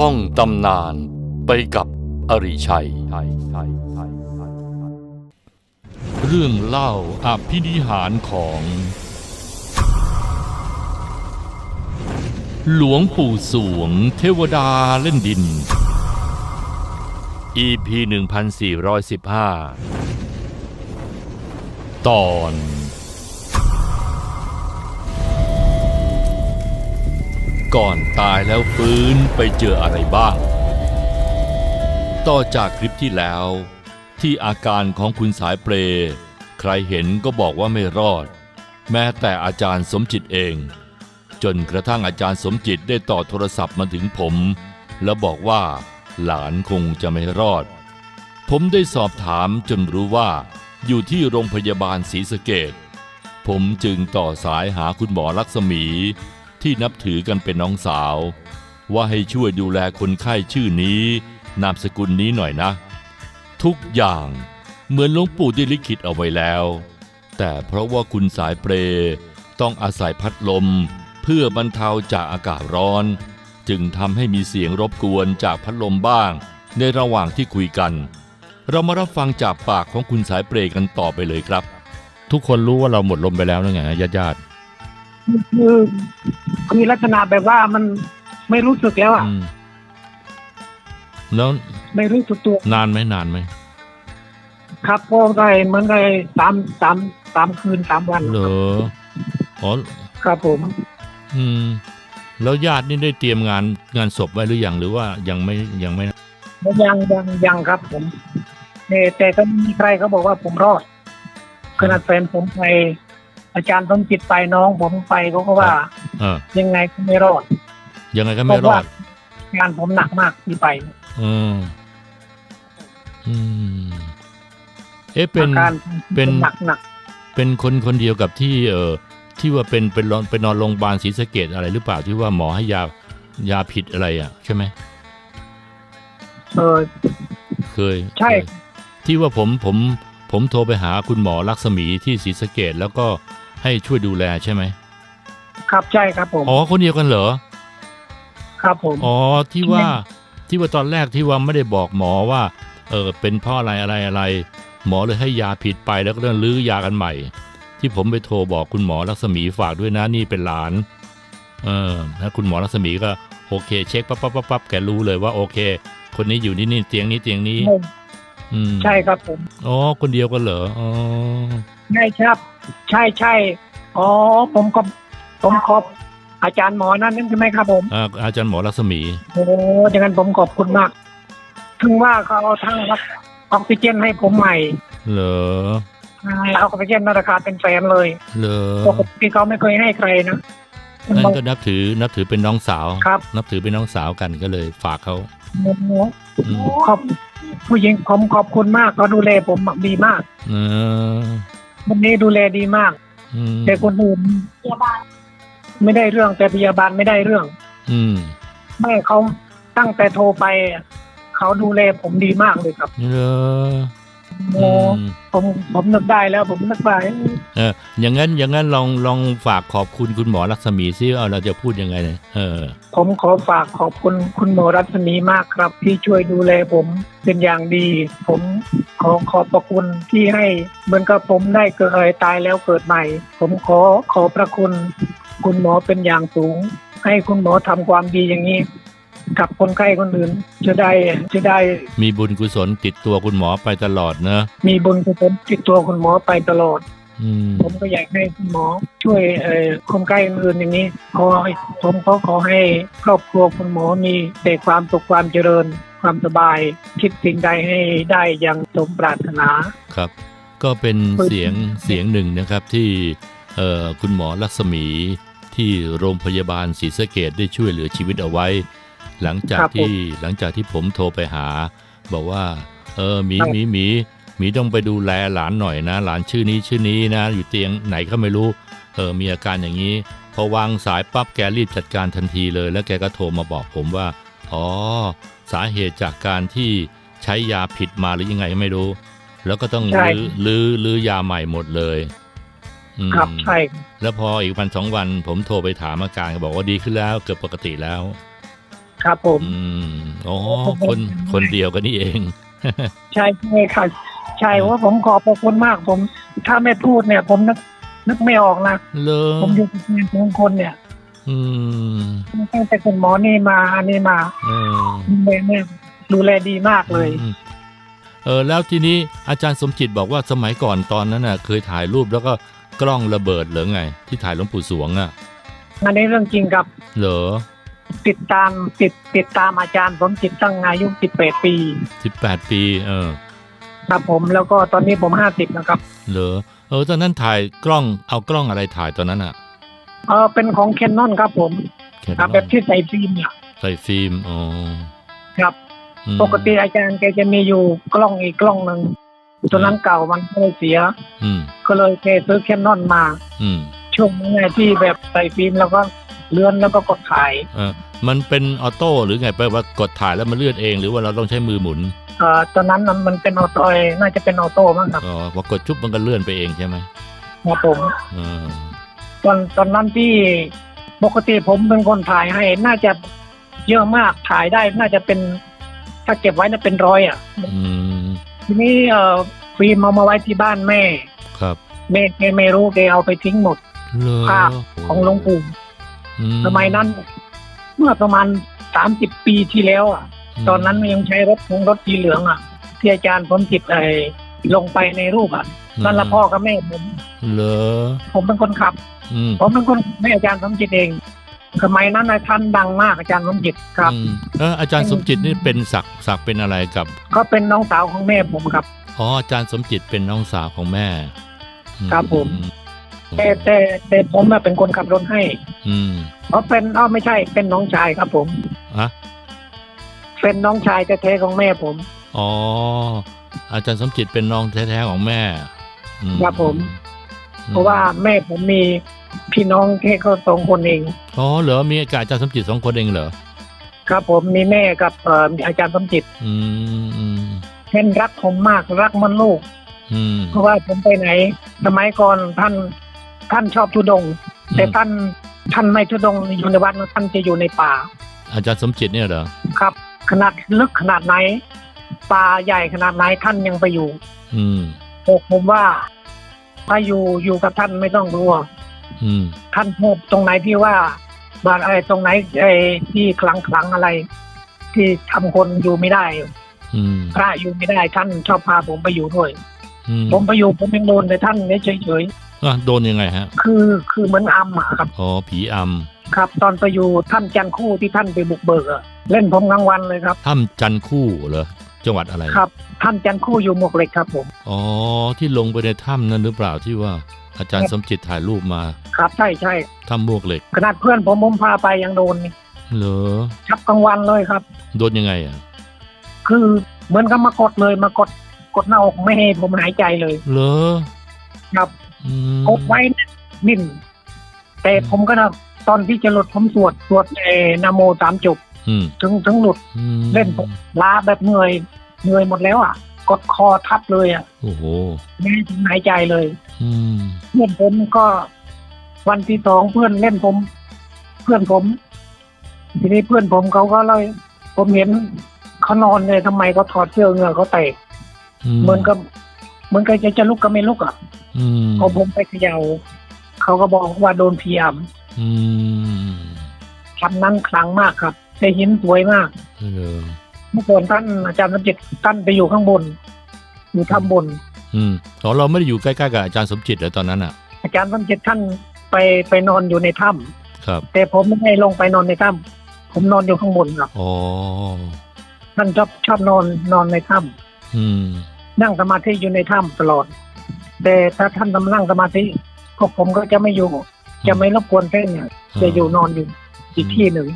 ท่องตำนานไปกับอริชัย เรื่องเล่าอภินิหารของ หลวงปู่สวงเทวดาเล่นดิน EP 1415 ตอน ก่อนตายแล้วฟื้นไปเจออะไรบ้าง ต่อจากคลิปที่แล้ว ที่อาการของคุณสายเปรย์ใครเห็นก็บอกว่าไม่รอด แม้แต่อาจารย์สมจิตเอง จนกระทั่งอาจารย์สมจิตได้ต่อโทรศัพท์มาถึงผม แล้วบอกว่า หลานคงจะไม่รอด ผมได้สอบถามจนรู้ว่า อยู่ที่โรงพยาบาลศรีสะเกดผมจึงต่อสายหาคุณหมอลักษมี ที่นับถือกันเป็นน้องสาว ว่าให้ช่วยดูแลคนไข้ชื่อนี้ นามสกุลนี้หน่อยนะ ทุกอย่างเหมือนหลวงปู่ได้ลิขิตเอาไว้แล้ว แต่เพราะว่าคุณสายเปรย์ต้องอาศัยพัดลม เพื่อบรรเทาจากอากาศร้อน จึงทำให้มีเสียงรบกวนจากพัดลมบ้าง ในระหว่างที่คุยกัน เรามารับฟังจากปากของคุณสายเปรย์กันต่อไปเลยครับ ทุกคนรู้ว่าเราหมดลมไปแล้วนั่นไงญาติญาติ คือคือลักษณะแบบว่ามันไม่รู้สึกแล้วๆอะอืมแล้วไม่รู้สึกตัวนานไหมนานไหมครับพอได้เหมือนได้สามสามสามคืนสามวันเหรออ๋อครับผม อืม แล้วญาตินี่ได้เตรียมงานงานศพไว้หรือยังหรือว่ายังไม่ยังไม่ยังยังยังครับผมแต่แต่ก็ไม่มีใครเขาบอกว่าผมรอดขนาดแฟนผมไป อาจารย์ต้มจิตไปน้องผมไปเขาก็ว่าเออยังไงก็ไม่รอดยังไงก็ไม่รอดงานผมหนักมากที่ไปเอออืมเอ๊ะเป็นอาการเป็นหนักหนักเป็นคนคนเดียวกับที่ เออที่ว่าเป็นเป็นนอนเป็นนอนโรงพยาบาลศรีสะเกดอะไรหรือเปล่าที่ว่าหมอให้ยายาผิดอะไรอะ ใช่ไหมเออเคย ใช่เคยที่ว่าผมผมผมโทรไปหาคุณหมอลักษมีที่ศรีสะเกดแล้วก็ ให้ช่วยดูแลใช่ไหมครับใช่ครับผมอ๋อคนเดียวกันเหรอ ครับผมอ๋อที่ว่าที่ว่าตอนแรกที่ว่าไม่ได้บอกหมอว่า เออเป็นเพราะอะไรอะไรอะไร หมอเลยให้ยาผิดไปแล้วก็ต้องลื้อยากันใหม่ ที่ผมไปโทรบอกคุณหมอรัศมีฝากด้วยนะนี่เป็นหลาน เออแล้วคุณหมอรัศมีก็โอเค เช็คปั๊บปั๊บปั๊บปั๊บแกรู้เลยว่าโอเค คนนี้อยู่นี่นี่เตียงนี้เตียงนี้อืมใช่ครับผมอ๋อคนเดียวกันเหรออ๋อใช่ครับ ใช่ใช่อ๋อผมก็ผมขอบอาจารย์หมอนั่นใช่ไหมครับผมอ่าอาจารย์หมอรัศมีโอ้ดังนั้นผมขอบคุณมาก ถึงว่าเขาเอาทั้งออกซิเจนให้ผมใหม่ เหรอเอาออกซิเจนราคาเป็นแสนเลย เหรอปกติเขาไม่เคยให้ใครนะนั่นก็นับถือนับถือเป็นน้องสาวครับ นับถือเป็นน้องสาวกันก็เลยฝากเขาอืมขอบผู้หญิงผมขอบคุณมากเขาดูแลผมดีมาก เออ วันนี้ดูแลดีมากอืมแต่คนอื่นไม่ได้เรื่องแต่พยาบาลไม่ได้เรื่อง อืมแม่เขาตั้งแต่โทรไป เขาดูแลผมดีมากเลยครับเหรอ โอ้อืมผมผมนึกได้แล้วผมนึกไปเออ อย่างนั้นอย่างนั้นลองลองฝากขอบคุณคุณหมอลักษมีซิเอาเราจะพูดยังไงเนี่ยเออ ผมขอฝากขอบคุณคุณหมอรัศมีมากครับ ที่ช่วยดูแลผมเป็นอย่างดี ผมขอขอบพระคุณที่ให้เหมือนกับผมได้เกิดอะไรตายแล้วเกิดใหม่ ผมขอขอพระคุณ คุณหมอเป็นอย่างสูง ให้คุณหมอทำความดีอย่างนี้ กับคนไข้คนอื่น จะได้จะได้ มีบุญกุศลติดตัวคุณหมอไปตลอดเนอะมีบุญกุศลติดตัวคุณหมอไปตลอดอืมผมก็อยากให้คุณหมอช่วยเอ่อคนใกล้อื่นอย่างนี้ขอให้ผมก็ขอให้ครอบครัวคุณหมอมีแต่ความสุขความเจริญ ความสบาย คิดสิ่งใดให้ได้อย่างสมปรารถนาครับ ก็เป็นเสียงเสียงหนึ่งนะครับที่เอ่อคุณหมอลักษมีที่โรงพยาบาลศรีสะเกดได้ช่วยเหลือชีวิตเอาไว้ หลังจากครับผมที่หลังจากที่ผมโทรไปหา บอกว่า เออหมีครับหมีหมีหมีต้องไปดูแลหลานหน่อยนะ หลานชื่อนี้ชื่อนี้นะ อยู่เตียงไหนก็ไม่รู้ เออมีอาการอย่างนี้ พอวางสายปั๊บแกรีบจัดการทันทีเลย แล้วแกก็โทรมาบอกผมว่า อ๋อ สาเหตุจากการที่ใช้ยาผิดมาหรือยังไงก็ไม่รู้ แล้วก็ต้องใช่ลื้อลื้อลื้อยาใหม่หมดเลยอืมครับใช่แล้วพออีกวันสองวันผมโทรไปถามอาการก็บอกว่าดีขึ้นแล้ว เกือบปกติแล้ว ครับผมอืมอ๋อคนคนเดียวกันนี่เอง ใช่ใช่ค่ะใช่ว่าผมขอบพระคุณมาก ผม ถ้าไม่พูดเนี่ย ผมนึกนึกไม่ออกนะเลอผมอยู่กับงานสองคนเนี่ย อืมตั้งแต่คุณหมอนี่มาอันนี้มาเออดูแลเนี่ยดูแลดีมากเลยอืมเออแล้วทีนี้อาจารย์สมจิตบอกว่าสมัยก่อนตอนนั้นน่ะ เคยถ่ายรูปแล้วก็กล้องระเบิดหรือไง ที่ถ่ายหลวงปู่สวงอะอันนี้เรื่องจริงครับ เหรอ ติดตามติดติดตามอาจารย์สมจิตตั้งอายุ18ปีสิบแปดปี เออ ครับผมแล้วก็ตอนนี้ผม50นะครับ เหรอเออตอนนั้นถ่ายกล้องเอากล้องอะไรถ่ายตอนนั้นอะเออเป็นของเคนนอนครับผม Canon ครับแบบที่ใส่ฟิล์มเนี่ยใส่ฟิล์มอ๋อครับอืมปกติอาจารย์แกจะมีอยู่กล้องอีกกล้องหนึ่งตัวนั้นเก่ามันก็เลยเสีย อืมก็เลยแกซื้อแคนนอนมา อืมช่วงนั้นไงที่แบบใส่ฟิล์มแล้วก็ เลื่อนแล้วก็กดถ่ายเออมันเป็นออโต้หรือไงแปลว่ากดถ่ายแล้วมันเลื่อนเอง หรือว่าเราต้องใช้มือหมุนเอ่อตอนนั้นมันมันเป็นออโต้เอ่อน่าจะเป็นออโต้มั้งครับอ๋อพอกดชุบมันก็เลื่อนไปเองใช่ไหมครับผมเออตอนตอนนั้นที่ปกติผมเป็นคนถ่ายให้น่าจะเยอะมากถ่ายได้น่าจะเป็น ถ้าเก็บไว้น่าเป็นร้อยอะอืมทีนี้เอ่อฟิล์มเอามาไว้ที่บ้านแม่ ครับแม่แกไม่รู้แกเอาไปทิ้งหมดเลอภาพของหลวงปู่อื สมัยนั้น เมื่อประมาณสามสิบปีที่แล้วอะ ตอนนั้นยังใช้รถของรถสีเหลืองอะ ที่อาจารย์ผมจิตไอ้ลงไปในรูปอะนั่นละพ่อกับแม่ผมเลอผมเป็นคนขับอืมผมเป็นคนแม่อาจารย์สมจิตเองสมัยนั้นน่ะท่านดังมากอาจารย์สมจิตครับอืมเอออาจารย์สมจิตนี่เป็นศักดิ์ศักดิ์เป็นอะไรกับก็เป็นน้องสาวของแม่ผมครับอ๋ออาจารย์สมจิตเป็นน้องสาวของแม่อืครับผม แต่แต่แต่ผมน่ะเป็นคนขับรถให้ อืมเพราะเป็นอ้าวไม่ใช่เป็นน้องชายครับผมอะเป็นน้องชายแท้ๆของแม่ผม อ๋อ อาจารย์สมจิตเป็นน้องแท้ๆของแม่อืครับผมอืมเพราะว่าแม่ผมมีพี่น้องแค่เขาสองคนเอง อ๋อเหรอมีอาจารย์สมจิตสองคนเองเหรอ ครับผมมีแม่กับเอ่อมีอาจารย์สมจิต อืมอืมเช่นรักผมมากรักเหมันลูกอืมเพราะว่าผมไปไหนสมัยก่อนท่าน ท่านชอบทุดงค์แต่ท่านท่านไม่ทุดงค์อยู่ในวัดนะท่านจะอยู่ในป่า อาจารย์สมจิตเนี่ยเหรอครับ ขนาดลึกขนาดไหนป่าใหญ่ขนาดไหนท่านยังไปอยู่ อืมบอกผมว่าถ้าอยู่อยู่กับท่านไม่ต้องกลัวอืมท่านพูดตรงไหนที่ว่าบาดอะไรตรงไหนไอ้ที่คลังคลังๆอะไร ที่ทำคนอยู่ไม่ได้อืมพระอยู่ไม่ได้ท่านชอบพาผมไปอยู่ด้วยอืมผมไปอยู่ผมยังโดนแต่ท่านเฉยอะ โดนยังไงฮะๆคือคือเหมือนอัมอะครับอ๋อผีอครับ ตอนไปอยู่ท่านจันทร์คู่ที่ท่านไปบุกเบิกอะเล่นผมกลางวันเลยครับำถ้ำจันคู่เหรอจังหวัดอะไรครับท่านจันทร์คู่อยู่หมวกเหล็กครับผมอ๋อที่ลงไปในถ้ำนั่นหรือเปล่าที่ว่าอาจารย์สมจิตถ่ายรูปมา ครับใช่ใช่ถ้ำมวกเหล็ก ขนาดเพื่อนผมผมพาไปยังโดนนี่เหรอชับกลางวันเลยครับ โดนยังไงอะคือเหมือนกับมากดเลยมากดกดหน้าอกไม่ให้ผมหายใจเลย เหรอครับอืม กดไว้นิ่นแต่ผมก็นะตอนที่จะหลุดผมสวดสวดเออนาโมสามจบอืมถึงถึงหลุดอืมเล่นผมล้าแบบเหนื่อยเหนื่อยหมดแล้วอะ กดคอทับเลยอะโอ้โหไม่ให้ผมหายใจเลยอืมเพื่อนผมก็วันที่สองเพื่อนเล่นผม เพื่อนผม ทีนี้เพื่อนผมเขาก็เลยผมเห็นเขานอนเลยทำไมเขาถอดเสื้อเหงื่อเขาแตกเหมือนกับเหมือนกับจะจะลุกก็ไม่ลุกอะอืม พอผมไปเขยา่าเขาก็บอกว่าโดนพียมอืมทำนั้นครั้งมากครับแต่หินสวยมากเหรอเมื่อก่อนท่านอาจารย์สมจิตท่านไปอยู่ข้างบน อยู่ถ้ำบน อืมอ๋อเราไม่ได้อยู่ใกล้ๆกับอาจารย์สมจิตเหรอตอนนั้นอะ อาจารย์สมจิตท่านไปไปนอนอยู่ในถ้ำครับ แต่ผมไม่ได้ลงไปนอนในถ้ำผมนอนอยู่ข้างบนครับอ๋อท่านชอบชอบนอนนอนในถ้อืมำนั่งสมาธิอยู่ในถ้ำตลอด แต่ถ้าท่านทำนั่งสมาธิพวกผมก็จะไม่อยู่ จะไม่รบกวนเส้นเนี่ยจะอยู่นอนอยู่อีกที่หนึ่ง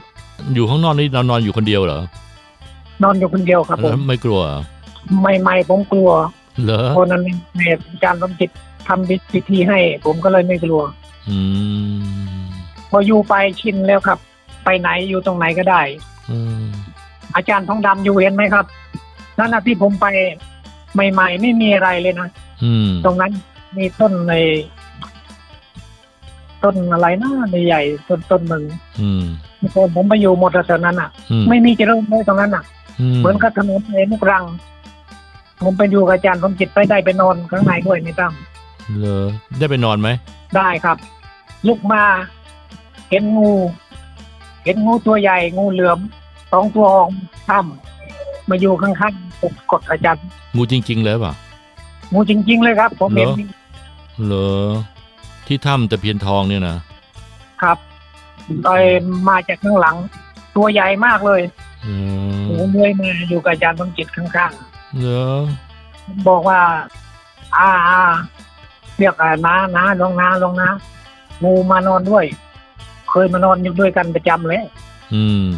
อยู่ข้างนอกนี่เรานอนอยู่คนเดียวเหรอ นอนอยู่คนเดียวครับผแล้วมไม่กลัวเหรอไม่ไม่ผมกลัวเหรอเพราะนั้นเนี่ยอาจารย์สมจิตทำพิธีให้ ผมก็เลยไม่กลัว อืมพออยู่ไปชินแล้วครับ ไปไหนอยู่ตรงไหนก็ได้อืมอาจารย์ทองดำอยู่เห็นไหมครับนั่นนะที่ผมไป ใหม่ๆ ไม่มีอะไรเลยนะอืมตรงนั้นมีต้นใน ต้นอะไรนะใหญ่ๆต้นต้นหนึ่งอืมเมื่อก่อนผมไปอยู่หมดแถวนั้นอะอืมไม่มีเจริญเลยตรงนั้นอะอืมเหมือนกับถนนเอมุกรัง ผมไปอยู่กับอาจารย์สมจิตไปได้ไปนอนข้างในด้วยไม่ตั้มเหรอได้ไปนอนไหม ได้ครับ ลุกมาเห็นงู เห็นงูตัวใหญ่ งูเหลือมสองตัวออกถ้ำมาอยู่ข้างๆ ปกกดอาจารย์งูจริง ๆ เลยป่ะงูจริง ๆ เลยครับ ผมเห็นเหรอเหรอที่ถ้ำตะเพียนทองเนี่ยนะครับไปมาจากข้างหลัง ตัวใหญ่มากเลยเอหนูอเลื่อยมาอยู่กับอาจารย์สมจิตข้างเหรอๆบอกว่าอ่า อ่าเรียกอ่าน้าน้าลงน้าลงน้างูมานอนด้วย เคยมานอนอยู่ด้วยกันประจำเลยอืม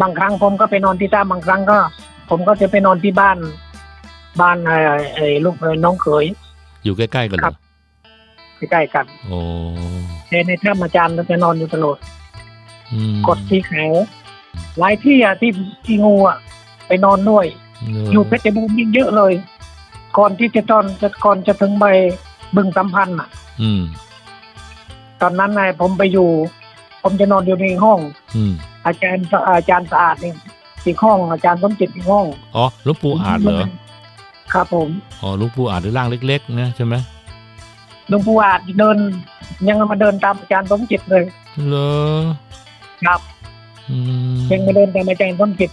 บางครั้งผมก็ไปนอนที่ท่าบางครั้งก็ ผมก็จะไปนอนที่บ้าน บ้านไอ้ไอ้ลูกเอ่อน้องเขยอยู่ใกล้ๆกันเหครรัอบใกล้ๆกันโอ้แต่ในถ้ำอาจารย์เราจะนอนอยู่ตลอดอืมกดที่เขาหลายที่อะที่ที่งูอะไปนอนด้วยเหรอยู่เพชรบูรณ์ยิ่งเยอะเลย ก่อนที่จะตอนจะก่อนจะถึงไปบึงสัมพันธ์อะอืมตอนนั้นนายผมไปอยู่ ผมจะนอนอยู่ในห้องอืมอาจารย์อาจารย์สะอาดนี่ อีกห้องอาจารย์สมจิตอีกห้องอ๋อหลวงปู่อาจเหรอครับผมอ๋อหลวงปู่อาจหรือร่างเล็กๆนะใช่ไหมหลวงปู่อาจเดิน ยังมาเดินตามอาจารย์สมจิตเลยเหรอครับอืมยังมาเดินตามอาจารย์สมจิต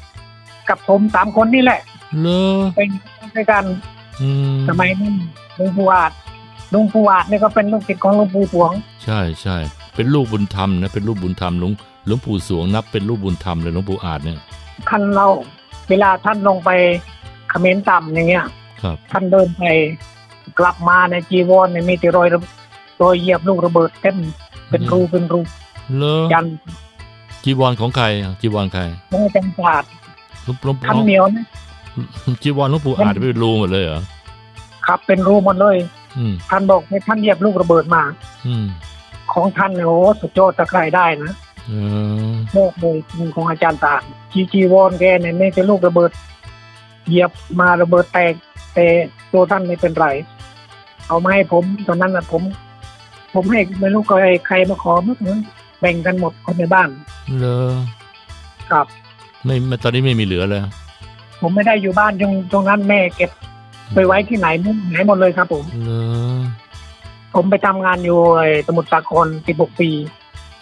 กับผมสามคนนี่แหละเหรอเป็นด้วยกันอืมสมัยนั้นหลวงปู่อาจหลวงปู่อาจนี่ก็เป็นลูกศิษย์ของหลวงปู่สวง ใช่ใช่เป็นลูกบุญธรรมนะเป็นลูกบุญธรรมหลวงหลวงปู่สวงนับเป็นลูกบุญธรรมเลยหลวงปู่อาจเนี่ย ท่านเราเวลาท่านลงไปเขมรต่ำอย่างเงี้ยครับท่านเดินไปกลับมาในจีวรเนี่ยมีแต่รอยระรอยเหยียบลูกระเบิดเต็มเป็นรูเป็นรูเหรอยันจีวรของใครอะจีวรใครไม่ให้จังศาสตร์หลวงหลวงท่านเหนียวนะจีวรหลวงปู่อาจเป็นรูหมดเลยเหรอครับเป็นรูหมดเลยอืมท่านบอกให้ท่านเหยียบลูกระเบิดมาอืมของท่านเนี่ยโอ้สุดยอดตะใครได้นะเออ โลกเลยของอาจารย์ตาจีจีวอนแกเนี่ยไม่ใช่ลูกระเบิด เหยียบมาระเบิดแตก แต่ตัวท่านไม่เป็นไร เอามาให้ผมตอนนั้นนะผม ผมให้ไม่รู้ใครใครมาขอมั้งแบ่งกันหมดคนในบ้านเหรอครับ ไม่ตอนนี้ไม่มีเหลือเลย ผมไม่ได้อยู่บ้านตรงตรงนั้นแม่เก็บไปไว้ที่ไหนมุ่งไหนหมดเลยครับผมเหรอผมไปทำงานอยู่ไอ้สมุทรสาคร16ปี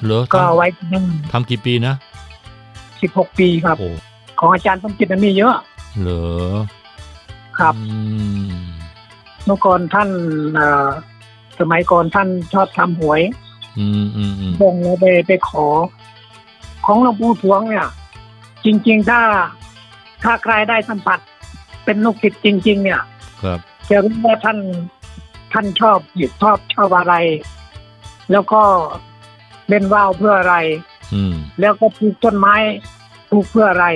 เหรอก็ทไว้ที่นั่นำทำกี่ปีนะ16ปีครับโอ้ของอาจารย์สมจิตนั้นมีเยอะ เหรอ ครับอืมเมื่อก่อนท่านเอ่อสมัยก่อนท่านชอบทำหวย อืมอืมอืมบงเราไปไปขอ ของหลวงปู่ทวงเนี่ย จริง ๆ ถ้าถ้าใครได้สัมผัส เป็นลูกศิษย์จริง ๆ เนี่ย ครับจะรู้ว่าท่านท่านชอบหยิบชอบชอบอะไร แล้วก็ เล่นว่าวเพื่ออะไร อืม แล้วก็ปลูกต้นไม้ปลูกเพื่ออะไร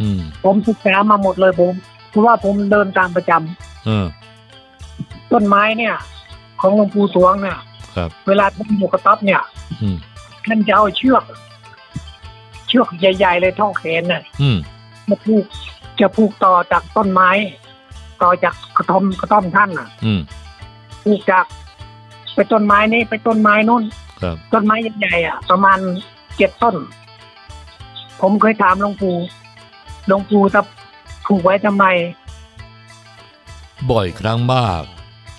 อืม ผมศึกษามาหมดเลยผมเพราะว่าผมเดินตามประจำเออ ต้นไม้เนี่ย ของหลวงปู่สวงเนี่ยครับ เวลาท่านอยู่กระต๊อบเนี่ย อืม ท่านจะเอาเชือก เชือกใหญ่ ๆ เลยท่องแขนน่ะอืม มาผูกจะผูกต่อจากต้นไม้ ต่อจากกระท่อมกระท่อมท่านน่ะอืม ผูกจาก ไปต้นไม้นี้ไปต้นไม้นู้นครับ ต้นไม้ใหญ่ๆอะ ประมาณเจ็ดต้น ผมเคยถามหลวงปู่หลวงปู่จะผูกไว้ทำไม บ่อยครั้งมาก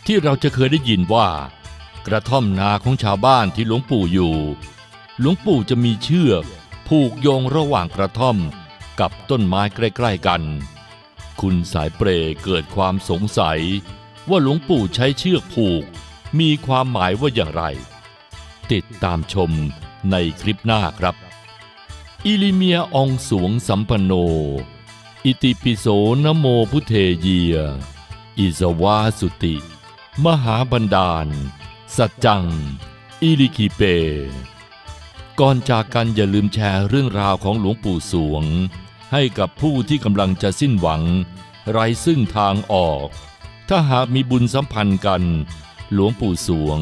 ที่เราจะเคยได้ยินว่า กระท่อมนาของชาวบ้านที่หลวงปู่อยู่ หลวงปู่จะมีเชือกผูกโยงระหว่างกระท่อมกับต้นไม้ใกล้ๆกัน คุณสายเปรเกิดความสงสัย ว่าหลวงปู่ใช้เชือกผูก มีความหมายว่าอย่างไร ติดตามชมในคลิปหน้าครับ อิลิเมียองสวงสัมปโน อิติปิโสนโมพุเทเยีย อิสวาสุติ มหาบันดาล สัจจัง อิลิคิเป ก่อนจากกันอย่าลืมแชร์เรื่องราวของหลวงปู่สวง ให้กับผู้ที่กำลังจะสิ้นหวัง ไร้ซึ่งทางออก ถ้าหากมีบุญสัมพันธ์กัน หลวงปู่สวง